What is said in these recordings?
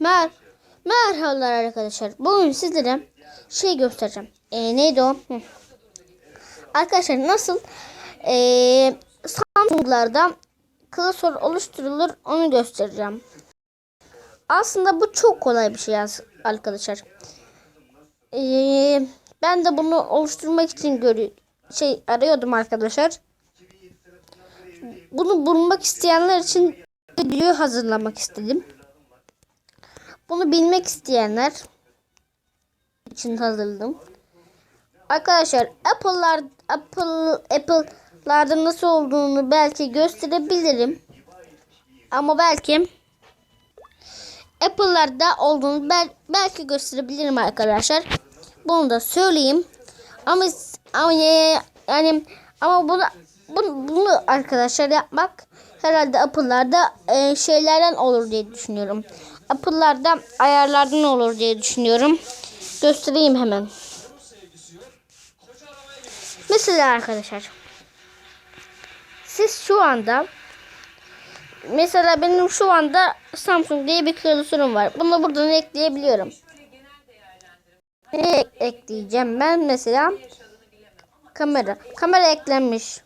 Mer Merhabalar arkadaşlar. Bugün sizlere şey göstereceğim. E, neydi o? Hı. Arkadaşlar nasıl e, Samsung'larda klasör oluşturulur onu göstereceğim. Aslında bu çok kolay bir şey arkadaşlar. E, ben de bunu oluşturmak için şey arıyordum arkadaşlar. Bunu bulmak isteyenler için video hazırlamak istedim. Bunu bilmek isteyenler için hazırladım. Arkadaşlar Apple'lar Apple Apple'larda nasıl olduğunu belki gösterebilirim. Ama belki Apple'larda olduğunu bel, belki gösterebilirim arkadaşlar. Bunu da söyleyeyim. Ama ama ya- yani ama bunu bunu, bunu arkadaşlar yapmak herhalde Apple'larda e, şeylerden olur diye düşünüyorum. Apple'larda ayarlardan olur diye düşünüyorum. Göstereyim hemen. Mesela arkadaşlar. Siz şu anda mesela benim şu anda Samsung diye bir klasörüm var. Bunu buradan ekleyebiliyorum. Ne ek- ekleyeceğim ben mesela? Kamera. Kamera eklenmiş.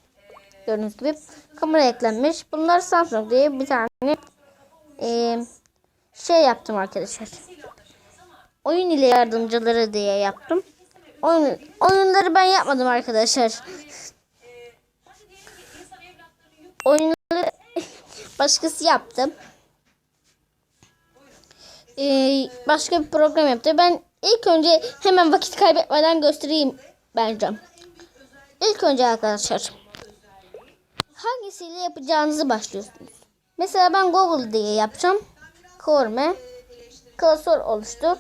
Gördüğünüz gibi kamera eklenmiş. Bunlar Samsung diye bir tane eee, şey yaptım arkadaşlar. Oyun ile yardımcıları diye yaptım. Oyun, oyunları ben yapmadım arkadaşlar. Oyunları başkası yaptı. Ee, başka bir program yaptı. Ben ilk önce hemen vakit kaybetmeden göstereyim bence. İlk önce arkadaşlar hangisiyle yapacağınızı başlıyorsunuz. Mesela ben Google diye yapacağım. Korme klasör oluştur.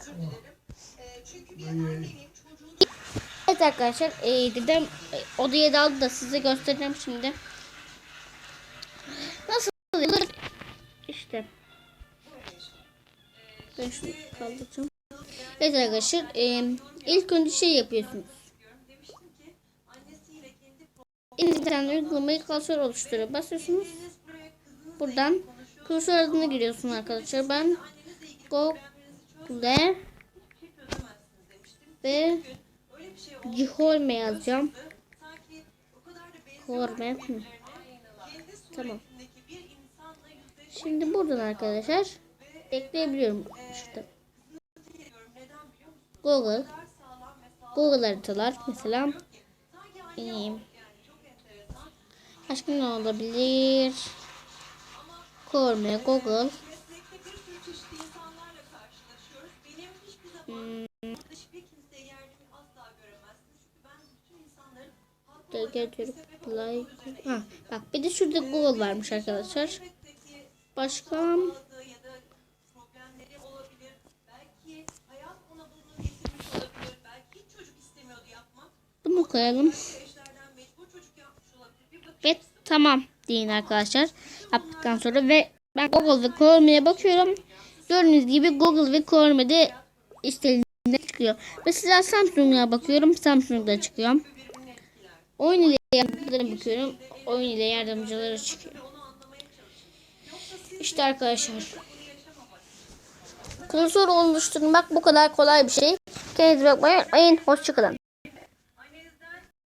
Evet arkadaşlar e, dedem e, odaya daldı da size göstereceğim şimdi. Nasıl yapılır? İşte. Ben şunu kaldıracağım. Evet arkadaşlar e, ilk önce şey yapıyorsunuz. İnternet uygulamayı klasör oluşturuyor. Basıyorsunuz. Buradan klasör adını giriyorsun arkadaşlar. Ben Google ve Ciholme yazacağım. Horme. Tamam. Şimdi buradan arkadaşlar ekleyebiliyorum şurada. Google. Google haritalar mesela. Ee, başka ne olabilir? Korme, Google. Hmm. Play. Ha, bak bir de şurada Google varmış arkadaşlar. Başka bunu koyalım. Ve tamam deyin arkadaşlar. Yaptıktan sonra ve ben Google ve Chrome'ye bakıyorum. Gördüğünüz gibi Google ve Chrome'de istediğinde çıkıyor. Mesela Samsung'a bakıyorum. Samsung'da çıkıyor. Oyun ile yardımcılara bakıyorum. Oyun ile yardımcılara çıkıyor. İşte arkadaşlar. Klasör oluşturmak bu kadar kolay bir şey. Kendinize bakmayın. Hoşçakalın.